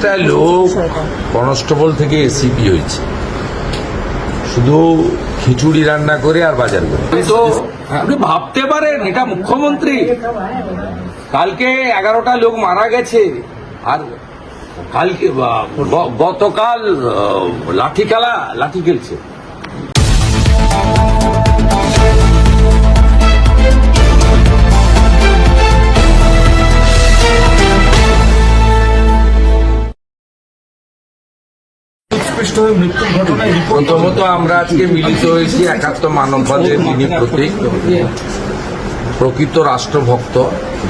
একটা লোক কনস্টেবল থেকে এসিপি হয়েছে। শুধু খিচুড়ি রান্না করে আর বাজার করে। তো আপনি ভাবতে পারেন, এটা মুখ্যমন্ত্রী। কালকে এগারোটা লোক মারা গেছে। আর কালকে গতকাল লাঠি খেলা লাঠি খেলছে। প্রথমত আমরা আজকে মিলিত হয়েছি একাত্ম মানববাদের যিনি প্রতীক প্রকৃত রাষ্ট্রভক্ত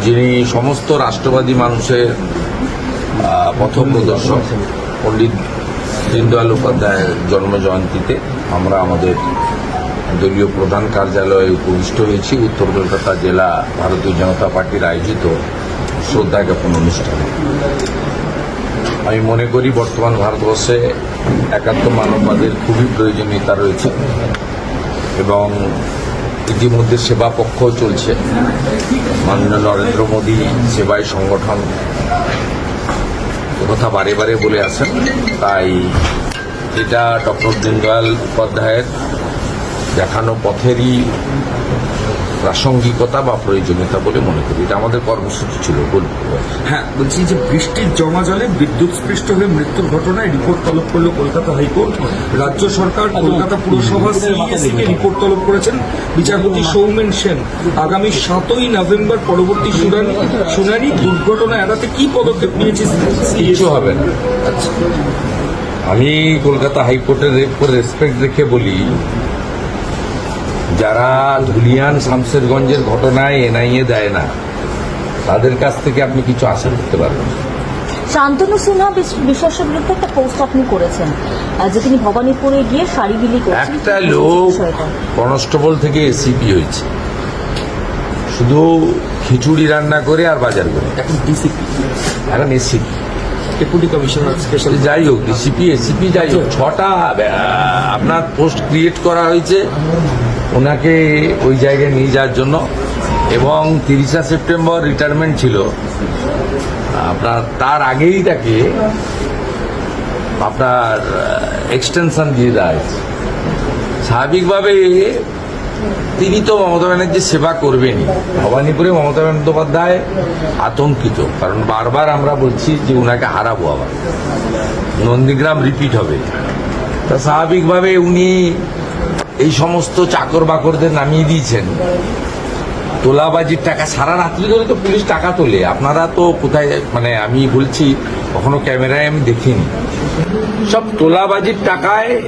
যিনি সমস্ত রাষ্ট্রবাদী মানুষের আহ, পথপ্রদর্শক পণ্ডিত দীনদয়াল উপাধ্যায়ের জন্ম জয়ন্তীতে আমরা আমাদের দলীয় প্রধান কার্যালয়ে উপবিষ্ট হয়েছি। উত্তর কলকাতা জেলা ভারতীয় জনতা পার্টির আয়োজিত শ্রদ্ধা জ্ঞাপন অনুষ্ঠানে। আমি মনে করি বর্তমান ভারতবর্ষে একাত্ম মানববাদের খুবই প্রয়োজনীয়তা রয়েছে এবং ইতিমধ্যে সেবা পক্ষ চলছে। মাননীয় নরেন্দ্র মোদী সেবায় সংগঠন কথা বারে বারে বলে আসেন, তাই এটা ডক্টর দীনদয়াল উপাধ্যায়ের দেখানো পথেরই প্রাসঙ্গিকতা বা প্রয়োজনীয়তা বলে মনে করি। এটা আমাদের কর্মসূচি ছিল বলব হ্যাঁ। বলছি যে বৃষ্টির জমা জলে বিদ্যুৎ স্পৃষ্ট হয়ে মৃত্যুর ঘটনায় রিপোর্ট তলব করল কলকাতা হাইকোর্ট। রাজ্য সরকার কলকাতা পুরসভা সিএসিকে রিপোর্ট তলব করেছেন। বিচারপতি সৌমেন সেন আগামী সাতই নভেম্বর পরবর্তী শুনানি শুনানি দুর্ঘটনা এড়াতে কি পদক্ষেপ নিয়েছে কিছু হবে না। আচ্ছা। আমি কলকাতা হাইকোর্টের উপর রেসপেক্ট রেখে বলি যারা ধুলিয়ান শামসেরগঞ্জের ঘটনায় এনআইএ দেয় না তাদের কাছ থেকে আপনি কিছু আশা করতে পারবেন। শান্তনু সিনহা বিশ- বিশ্বাসের বিরুদ্ধে একটা পোস্ট আপনি করেছেন যে তিনি ভবানীপুরে গিয়ে শাড়ি বিলি করছেন। একটা লোক? কনস্টেবল থেকে এসিপি হয়েছে। শুধু খিচুড়ি রান্না করে আর বাজার করে। এখন ডিসিপি। এখন এসিপি। ডেপুটি কমিশনার স্পেশাল যাই হোক ডিসিপি এসিপি যাই হোক ছটা আপনার পোস্ট ক্রিয়েট করা হয়েছে। ওনাকে ওই জায়গায় নিয়ে যাওয়ার জন্য। এবং তিরিশা সেপ্টেম্বর রিটায়ারমেন্ট ছিল। আপনার তার আগেই তাকে আপনার এক্সটেনশন দিয়ে দেওয়া স্বাভাবিকভাবে তিনি তো মমতা ব্যানার্জির সেবা করবেনই। ভবানীপুরে মমতা বন্দ্যোপাধ্যায় আতঙ্কিত। কারণ বারবার আমরা বলছি যে ওনাকে হারাবো আবার। নন্দীগ্রাম রিপিট হবে। তা স্বাভাবিকভাবে উনি এই সমস্ত চাকর বাকরদের নামিয়ে দিয়েছেন। তোলাবাজির টাকা সারা রাত্রি ধরে তো পুলিশ টাকা তোলে। আপনারা তো কোথায় মানে আমি বলছি, কখনো ক্যামেরায় আমি দেখিনি। সব তোলাবাজির টাকায়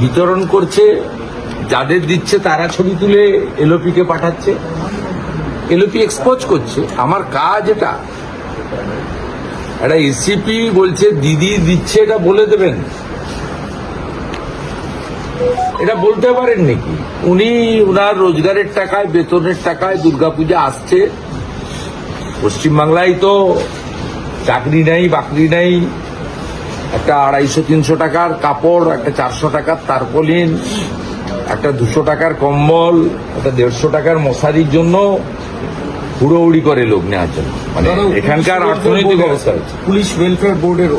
বিতরণ করছে, যাদের দিচ্ছে তারা ছবি তুলে এলওপিকে পাঠাচ্ছে। এলওপি এক্সপোজ করছে। আমার কাজ এটা। একটা এসিপি বলছে, দিদি দিচ্ছে এটা বলে দেবেন। এটা বলতে পারেন নাকি? উনি উনার রোজগারের টাকায়, বেতনের টাকায় দুর্গাপূজা আসছে। পশ্চিমবাংলায় তো চাকরি নেই, বাকরি নেই। একটা আড়াইশো, তিনশো টাকার কাপড়, একটা চারশো টাকার তারপলিন, একটা দুশো টাকার কম্বল, একটা দেড়শো টাকার মশারির জন্য হুড়োহুড়ি করে লোক নেওয়ার জন্য। মানে এখানকার অর্থনৈতিক অবস্থা হচ্ছে। পুলিশ ওয়েলফেয়ার বোর্ডের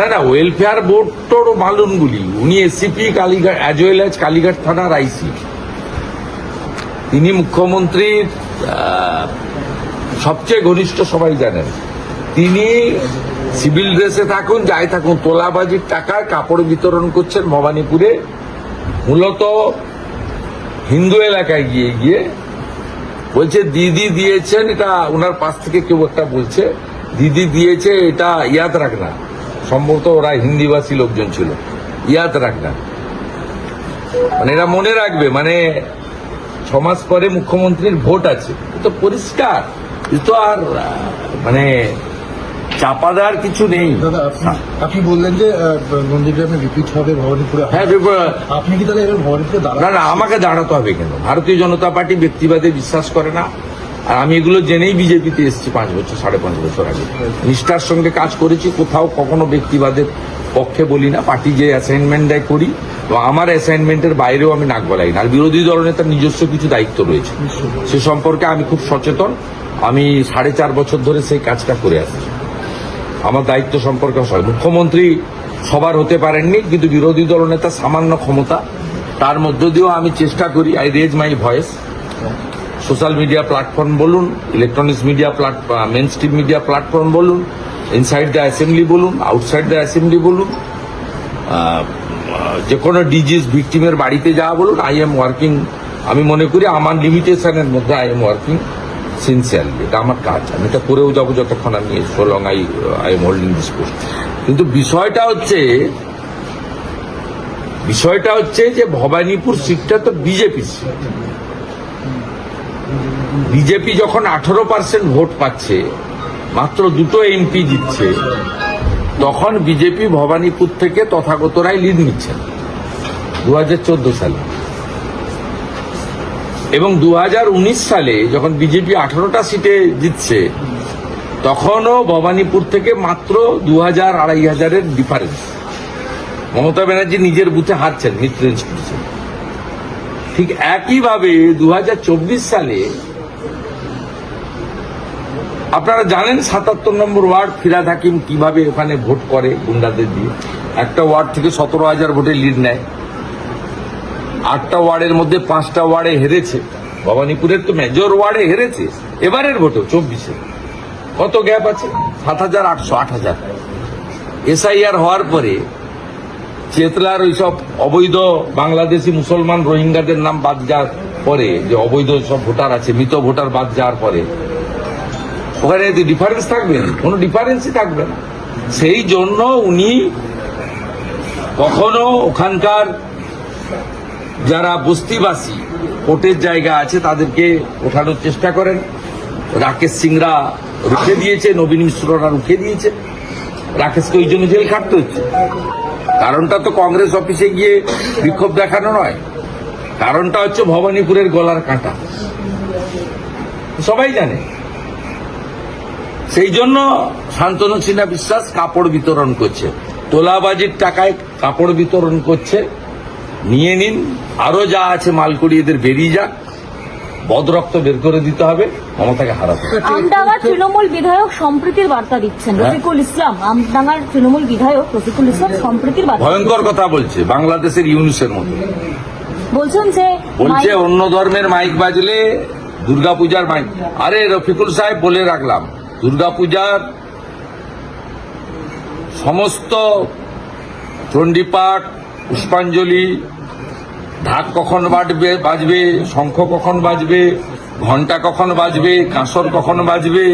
না না ওয়েলফেয়ার বোর্ড তোর মালুনগুলি উনি ACP Kalighat as well as Kalighat থানার আইসি তিনি মুখ্যমন্ত্রীর সবচেয়ে ঘনিষ্ঠ সবাই জানেন। তিনি সিভিল ড্রেসে থাকুন যাই থাকুন তোলাবাজির টাকায় কাপড় বিতরণ করছেন ভবানীপুরে। মূলত হিন্দু এলাকায় গিয়ে গিয়ে বলছে, দিদি দিয়েছেন, এটা ওনার পাশ থেকে কেউ একটা বলছে, দিদি দিয়েছে, এটা ইয়াদ রাখনা সম্ভবত ওরা হিন্দিভাষী লোকজন ছিল। ইয়াদ রাখনা মানে এরা মনে রাখবে মানে ছমাস পরে মুখ্যমন্ত্রীর ভোট আছে। তো পরিষ্কার। তো আর মানে চাপা দেওয়ার কিছু নেই। দাদা আপনি বললেন যে আহ, নন্দীগ্রামে রিপিট হবে ভবানীপুরে। হ্যাঁ আপনি কি তাহলে ভবানীপুরে না না আমাকে দাঁড়াতে হবে কেন? ভারতীয় জনতা পার্টি ব্যক্তিবাদে বিশ্বাস করে না। আর আমি এগুলো জেনেই বিজেপিতে এসেছি পাঁচ বছর সাড়ে পাঁচ বছর আগে। নিষ্ঠার সঙ্গে কাজ করেছি কোথাও কখনো ব্যক্তিবাদের পক্ষে বলি না। পার্টি যে অ্যাসাইনমেন্ট দেয় করি তো আমার অ্যাসাইনমেন্টের বাইরেও আমি নাক গলাই না আর বিরোধী দলনেতার নিজস্ব কিছু দায়িত্ব রয়েছে। সে সম্পর্কে আমি খুব সচেতন। আমি সাড়ে চার বছর ধরে সেই কাজটা করে আসছি। আমার দায়িত্ব সম্পর্কে মুখ্যমন্ত্রী সবার হতে পারেননি, কিন্তু বিরোধী দলনেতা সামান্য ক্ষমতা, তার মধ্য দিয়েও আমি চেষ্টা করি I raise my voice social media platform বলুন electronics media platform mainstream media platform বলুন ইনসাইড দ্য অ্যাসেম্বলি বলুন আউটসাইড দ্য অ্যাসেম্বলি বলুন। যে কোনো ডিজিজ ভিকটিমের বাড়িতে যাওয়া বলুন আই এম ওয়ার্কিং আমি মনে করি আমার লিমিটেশনের মধ্যে আই এম ওয়ার্কিং সিনসিয়ারলি এটা আমার কাজ, আমি এটা করেও যাব যতক্ষণ আমি so long I I am holding this post কিন্তু বিষয়টা হচ্ছে বিষয়টা হচ্ছে যে ভবানীপুর সিটটা তো বিজেপির সিট বিজেপি যখন আঠারো পার্সেন্ট ভোট পাচ্ছে, মাত্র দুটো এমপি জিতছে, তখন বিজেপি ভবানীপুর থেকে তথাগত রায় লিড নিচ্ছেন দু হাজার চোদ্দ সালে। এবং দু হাজার উনিশ সালে যখন বিজেপি আঠারোটা সিটে জিতছে, তখনও ভবানীপুর থেকে মাত্র দু হাজার আড়াই হাজারের ডিফারেন্স মমতা ব্যানার্জি নিজের বুথে হারছেন করছেন। ঠিক একইভাবে দু হাজার চব্বিশ সালে আপনারা জানেন সাতাত্তর নম্বর ওয়ার্ড ফিরাদ হাকিম কীভাবে ওখানে ভোট করে, গুন্ডাদের দিয়ে? একটা ওয়ার্ড থেকে সতেরো হাজার ভোটে লিড নেয়। আটটা ওয়ার্ডের মধ্যে পাঁচটা ওয়ার্ডে হেরেছে। ভবানীপুরের তো মেজর ওয়ার্ডে হেরেছে। এবারের ভোটে চব্বিশে। কত গ্যাপ আছে? সাত হাজার আটশো আট হাজার। এসআইআর হওয়ার পরে চেতলার ওইসব অবৈধ বাংলাদেশি মুসলমান রোহিঙ্গাদের নাম বাদ যাওয়ার পরে, যে অবৈধ সব ভোটার আছে, মৃত ভোটার বাদ যাওয়ার পরে, ওখানে ডিফারেন্স থাকবে? কোনো ডিফারেন্সই থাকবে না। সেই জন্য উনি কখনো ওখানকার যারা বস্তিবাসী, ভোটের জায়গা আছে তাদেরকে ওঠানোর চেষ্টা করেন। রাকেশ সিংরা রুখে দিয়েছে, নবীন মিশ্ররা রুখে দিয়েছে। রাকেশকে ওই জন্য জেল খাটতে হচ্ছে। কারণটা তো কংগ্রেস অফিসে গিয়ে বিক্ষোভ দেখানো নয়। কারণটা হচ্ছে ভবানীপুরের গলার কাঁটা। সবাই জানে। সেই জন্য শান্তনু সিনহা বিশ্বাস কাপড় বিতরণ করছে। তোলাবাজির টাকায় কাপড় বিতরণ করছে। নিয়ে নিন। আরও যা আছে মালকুড়ি এদের বেরিয়ে যাক। বদরক্ত বের করে দিতে হবে মমতাকে হারাতে। আমডাঙ্গার তৃণমূল বিধায়ক সম্প্রীতির বার্তা দিচ্ছেন। হ্যাঁ। রফিকুল ইসলাম আমডাঙ্গার তৃণমূল বিধায়ক রফিকুল ইসলাম সম্প্রীতির বার্তা ভয়ঙ্কর কথা বলছে বাংলাদেশের ইউনিসের মতো। বলছেন যে বলছে অন্য ধর্মের মাইক বাজলে দুর্গাপূজার মাইক। আরে রফিকুল সাহেব বলে রাখলাম দুর্গাপূজার সমস্ত চণ্ডীপাঠ পুষ্পাঞ্জলি, ঢাক কখন বাজবে বাজবে, শঙ্খ কখন বাজবে ঘণ্টা কখন বাজবে, কাঁসর কখন বাজবে,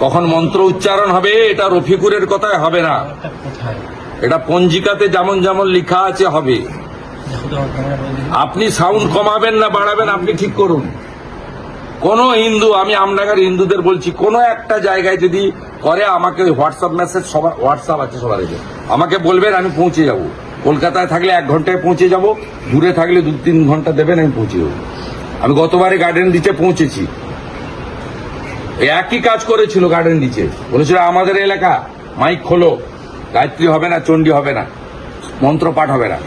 কখন মন্ত্র উচ্চারণ হবে, এটা রফিকুরের কথায় হবে না। এটা পঞ্জিকাতে যেমন যেমন লেখা আছে, হবে। আপনি সাউন্ড কমাবেন না, বাড়াবেন, আপনি ঠিক করুন। কোন হিন্দু, আমি আমনাগার হিন্দুদের বলছি, কোন একটা জায়গায় যদি করে, আমাকে হোয়াটসঅ্যাপ মেসেজ সবার হোয়াটসঅ্যাপ আছে সবার আমাকে বলবেন, আমি পৌঁছে যাব। কলকাতায় থাকলে এক ঘন্টায় পৌঁছে যাব, দূরে থাকলে দু তিন ঘণ্টা দেবেন, আমি পৌঁছে যাব আমি গতবারে গার্ডেন দিচে পৌঁছেছি। একই কাজ করেছিল গার্ডেন দিচে বলেছিল, আমাদের এলাকা মাইক খোলো। গায়ত্রী হবে না, চণ্ডী হবে না। মন্ত্র পাঠ হবে না।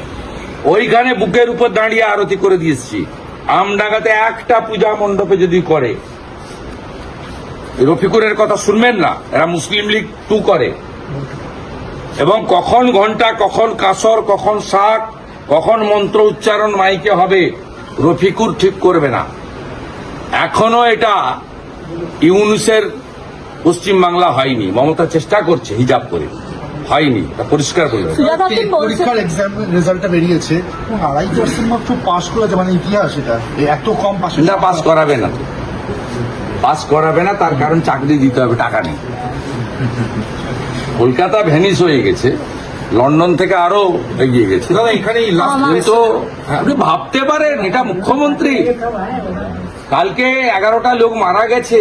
ওইখানে বুকের উপর দাঁড়িয়ে আরতি করে দিয়েছি আমডাঙ্গাতে একটা পূজা মণ্ডপে যদি করে, রফিকুরের কথা শুনবেন না? এরা মুসলিম লীগ টু করে। এবং কখন ঘণ্টা কখন কাসর কখন শাক কখন মন্ত্র উচ্চারণ মাইকে হবে রফিকুর ঠিক করবে না। এখনও এটা ইউনুসের পশ্চিম বাংলা হয়নি। মমতা চেষ্টা করছে হিজাব করে। হয়নি তা পরিষ্কার করে পরীক্ষার এক্সাম রেজাল্টটা বেরিয়েছে। আড়াই পার্সেন্ট মাত্র পাস করেছে মানে ইতিহাস এটা। এত কম পাস না পাস করাবে না। পাস করাবে না তার কারণ চাকরি দিতে হবে টাকা নেই। কলকাতা ভ্যানিস হয়ে গেছে লন্ডন থেকে আরও এগিয়ে গেছে। দাদা এখানেই লাস্ট কিন্তু আপনি ভাবতে পারেন এটা মুখ্যমন্ত্রী। কালকে এগারোটা লোক মারা গেছে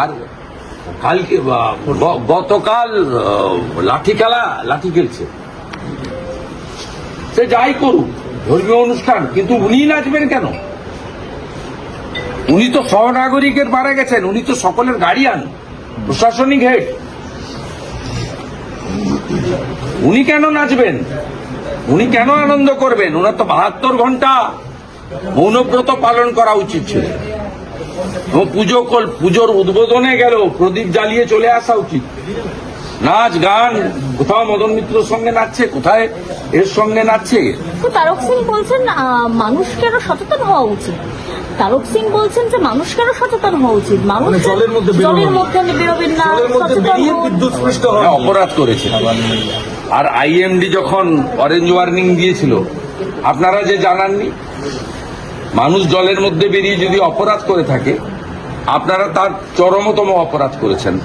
আর কালকে গতকাল লাঠি খেলা লাঠি খেলছে। সে যাই করুক ধর্মীয় অনুষ্ঠান কিন্তু উনি নাচবেন কেন? উনি তো সহনাগরিকের মারা গেছেন উনি তো সকলের গার্ডিয়ান প্রশাসনিক হেড উনি কেন নাচবেন? উনি কেন আনন্দ করবেন? ওনার তো বাহাত্তর ঘণ্টা মৌনব্রত পালন করা উচিত ছিল। পুজো পুজোর উদ্বোধনে গেল প্রদীপ জ্বালিয়ে চলে আসা উচিত। নাচ গান কোথাও মদন মিত্রর সঙ্গে নাচছে কোথায় এর সঙ্গে নাচছে? তো তারক সিং বলছেন মানুষকে আরও সচেতন হওয়া উচিত? তারক সিং বলছেন যে মানুষকে আরও সচেতন হওয়া উচিত? মানুষ মানে জলের মধ্যে জলের মধ্যে বেরোবেন না বিদ্যুৎ স্পৃষ্ট হ্যাঁ, হয় অপরাধ করেছে। আর আইএমডি যখন অরেঞ্জ ওয়ার্নিং দিয়েছিল আপনারা যে জানাননি? মানুষ জলের মধ্যে বেরিয়ে যদি অপরাধ করে থাকে আপনারা তার চরমতম অপরাধ করেছেন।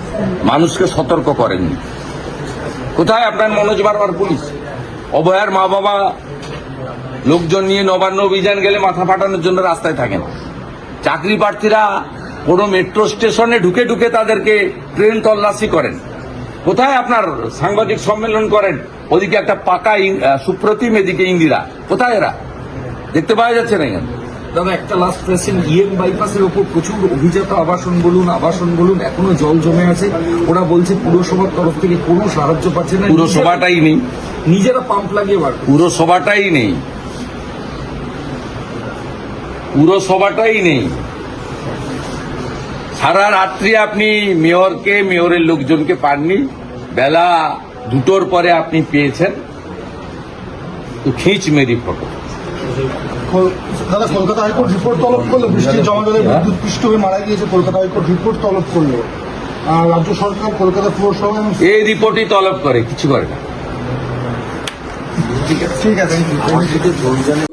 মানুষকে সতর্ক করেননি। কোথায় আপনার মনোজ বারবার পুলিশ? অভয়ার মা বাবা লোকজন নিয়ে নবান্ন অভিযান গেলে মাথা ফাটানোর জন্য রাস্তায় থাকেন। চাকরি প্রার্থীরা কোনো মেট্রো স্টেশনে ঢুকে ঢুকে তাদেরকে ট্রেন তল্লাশি করেন। কোথায় আপনার সাংবাদিক সম্মেলন করেন? ওদিকে একটা পাকা সুপ্রতিম এদিকে ইন্দিরা। কোথায় এরা? দেখতে পাওয়া যাচ্ছে না এখানে। দাদা একটা লাস্ট কোয়েশ্চেন ইএম বাইপাসের ওপর প্রচুর অভিজাত আবাসন বলুন আবাসন বলুন এখনও জল জমে আছে। ওরা বলছে পুরসভার তরফ থেকে কোনো সাহায্য পাচ্ছে না। পুরসভাটাই নেই। নিজেরা পাম্প লাগিয়ে বার। পুরসভাটাই নেই। পুরসভাটাই নেই। সারা রাত্রি আপনি মেয়রকে মেয়রের লোকজনকে পাননি। বেলা দুটোর পরে আপনি পেয়েছেন। তো খিঁচ মেরি ফটো। দাদা কলকাতা হাইকোর্ট রিপোর্ট তলব করল বৃষ্টির জমা জলে বিদ্যুৎ পৃষ্ঠ হয়ে মারা গিয়েছে কলকাতা হাইকোর্ট রিপোর্ট তলব করল। আর রাজ্য সরকার কলকাতা পুরসভা এই রিপোর্টই তলব করে কিছু করে না। ঠিক আছে থ্যাংক ইউ